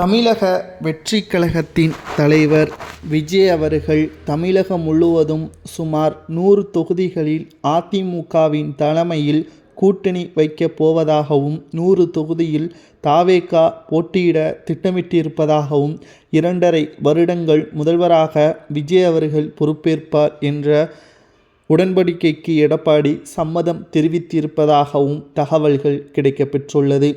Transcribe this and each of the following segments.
தமிழக வெற்றி கழகத்தின் தலைவர் விஜய் அவர்கள் தமிழகம் முழுவதும் சுமார் நூறு தொகுதிகளில் அதிமுகவின் தலைமையில் கூட்டணி வைக்கப் போவதாகவும் நூறு தொகுதியில் தாவேகா போட்டியிட திட்டமிட்டிருப்பதாகவும் இரண்டரை வருடங்கள் முதல்வராக விஜய் அவர்கள் பொறுப்பேற்பார் என்ற உடன்படிக்கைக்கு எடப்பாடி சம்மதம் தெரிவித்திருப்பதாகவும் தகவல்கள் கிடைக்கப்பெற்றுள்ளது.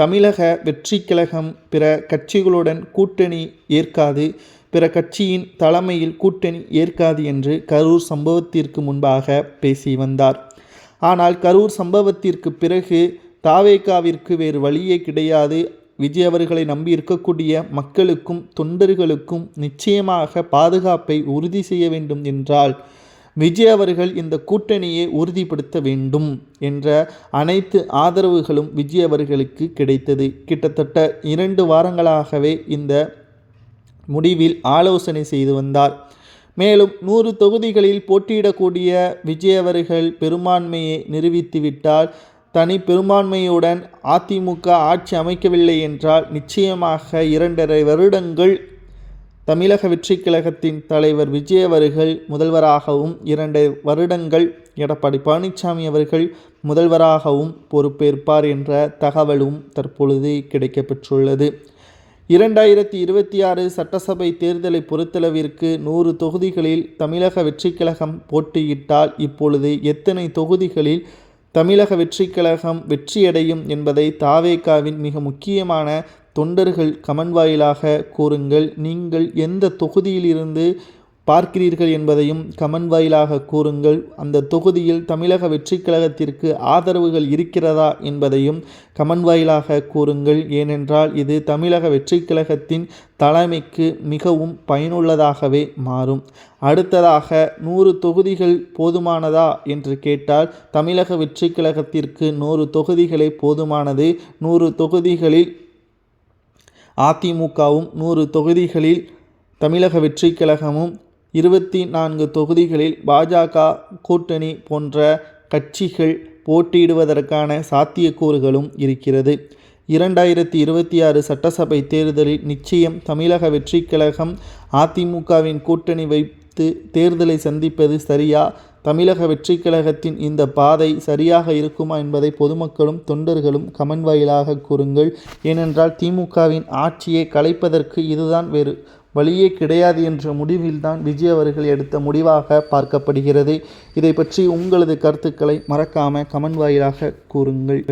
தமிழக வெற்றி கழகம் பிற கட்சிகளுடன் கூட்டணி ஏற்காது பிற கட்சியின் தலைமையில் கூட்டணி ஏற்காது என்று கரூர் சம்பவத்திற்கு முன்பாக பேசி வந்தார். ஆனால் கரூர் சம்பவத்திற்கு பிறகு தாவேகாவிற்கு வேறு வழியே கிடையாது. விஜய் அவர்களை நம்பி இருக்கக்கூடிய மக்களுக்கும் தொண்டர்களுக்கும் நிச்சயமாக பாதுகாப்பை உறுதி செய்ய வேண்டும் என்றால் விஜய் அவர்கள் இந்த கூட்டணியை உறுதிப்படுத்த வேண்டும் என்ற அனைத்து ஆதரவுகளும் விஜய் அவர்களுக்கு கிடைத்தது. கிட்டத்தட்ட இரண்டு வாரங்களாகவே இந்த முடிவில் ஆலோசனை செய்து வந்தார். மேலும் நூறு தொகுதிகளில் போட்டியிடக்கூடிய விஜய் அவர்கள் பெரும்பான்மையை நிரூபித்துவிட்டால் தனி பெரும்பான்மையுடன் அதிமுக ஆட்சி அமைக்கவில்லை என்றால் நிச்சயமாக இரண்டரை வருடங்கள் தமிழக வெற்றிக் கழகத்தின் தலைவர் விஜய் அவர்கள் முதல்வராகவும் இரண்டு வருடங்கள் எடப்பாடி பழனிசாமி அவர்கள் முதல்வராகவும் பொறுப்பேற்பார் என்ற தகவலும் தற்பொழுது கிடைக்கப்பெற்றுள்ளது. இரண்டாயிரத்தி இருபத்தி ஆறு சட்டசபை தேர்தலை பொறுத்தளவிற்கு நூறு தொகுதிகளில் தமிழக வெற்றிக் கழகம் போட்டியிட்டால் இப்பொழுது எத்தனை தொகுதிகளில் தமிழக வெற்றிக் கழகம் வெற்றியடையும் என்பதை தாவேகாவின் மிக முக்கியமான தொண்டர்கள் கமன் வாயிலாக கூறுங்கள் நீங்கள் எந்த தொகுதியிலிருந்து பார்க்கிறீர்கள் என்பதையும் கமன் வாயிலாக கூறுங்கள். அந்த தொகுதியில் தமிழக வெற்றிக் கழகத்திற்கு ஆதரவுகள் இருக்கிறதா என்பதையும் கமன் வாயிலாக கூறுங்கள். ஏனென்றால் இது தமிழக வெற்றிக் கழகத்தின் தலைமைக்கு மிகவும் பயனுள்ளதாகவே மாறும். அடுத்ததாக நூறு தொகுதிகள் போதுமானதா என்று கேட்டால் தமிழக வெற்றிக் கழகத்திற்கு நூறு தொகுதிகளே போதுமானது. நூறு தொகுதிகளில் அதிமுகவும் நூறு தொகுதிகளில் தமிழக வெற்றிக் கழகமும் இருபத்தி நான்கு தொகுதிகளில் பாஜக கூட்டணி போன்ற கட்சிகள் போட்டியிடுவதற்கான சாத்தியக்கூறுகளும் இருக்கிறது. இரண்டாயிரத்தி இருபத்தி ஆறு சட்டசபை தேர்தலில் நிச்சயம் தமிழக வெற்றிக் கழகம் அதிமுகவின் கூட்டணி வைத்து தேர்தலை சந்திப்பது சரியா? தமிழக வெற்றி கழகத்தின் இந்த பாதை சரியாக இருக்குமா என்பதை பொதுமக்களும் தொண்டர்களும் கமன் வாயிலாக கூறுங்கள். ஏனென்றால் திமுகவின் ஆட்சியை கலைப்பதற்கு இதுதான் வேறு வழியே கிடையாது என்ற முடிவில்தான் விஜய் அவர்கள் எடுத்த முடிவாக பார்க்கப்படுகிறது. இதை பற்றி உங்களது கருத்துக்களை மறக்காம கமன் வாயிலாக கூறுங்கள்.